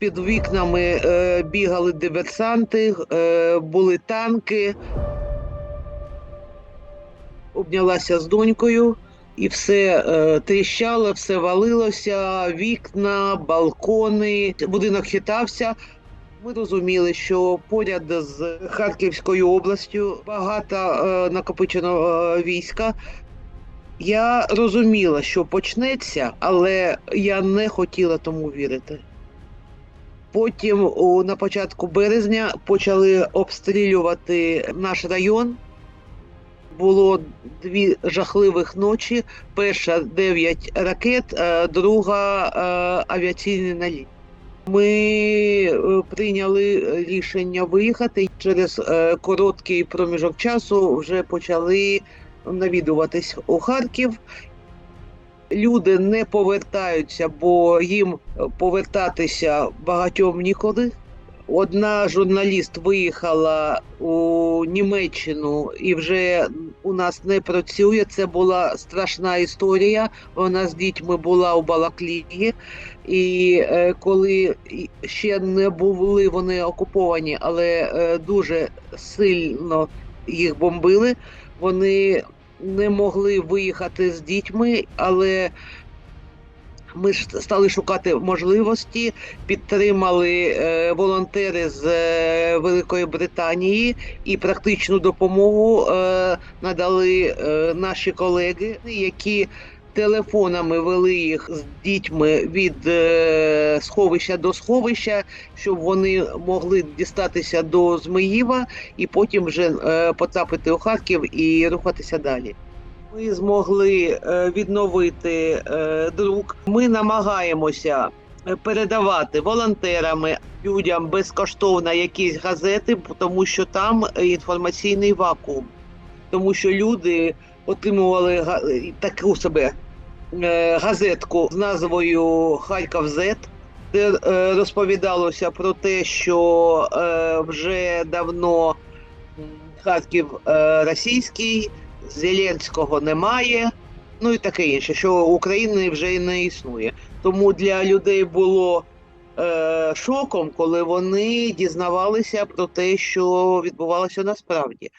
Під вікнами е, бігали диверсанти, е, були танки. Обнялася з донькою, і все е, тріщало, все валилося, вікна, балкони. Будинок хитався. Ми розуміли, що поряд з Харківською областю багато накопичено війська. Я розуміла, що почнеться, але я не хотіла тому вірити. Потім у, на початку березня почали обстрілювати наш район. Було дві жахливих ночі. Перша дев'ять ракет, е, друга е, авіаційний наліт. Ми е, прийняли рішення виїхати. Через короткий проміжок часу вже почали навідуватись у Харків. Люди не повертаються, бо їм повертатися багатьом ніколи. Одна журналіст виїхала у Німеччину і вже у нас не працює. Це була страшна історія. Вона з дітьми була у Балаклії. І е, коли ще не були вони окуповані, але е, дуже сильно їх бомбили, вони не могли виїхати з дітьми, але ми ж стали шукати можливості, підтримали е, волонтери з е, Великої Британії і практичну допомогу е, надали е, наші колеги, які телефонами вели їх з дітьми від е, сховища до сховища, щоб вони могли дістатися до Змеїва і потім вже е, потрапити у Харків і рухатися далі. Ми змогли е, відновити друк. Ми намагаємося передавати волонтерами людям безкоштовно якісь газети, тому що там інформаційний вакуум, тому що люди отримували таку себе газетку з назвою Харків Зет. Де е, розповідалося про те, що е, вже давно Харків е, російський, Зеленського немає, ну і таке інше, що України вже не існує. Тому для людей було е, шоком, коли вони дізнавалися про те, що відбувалося насправді.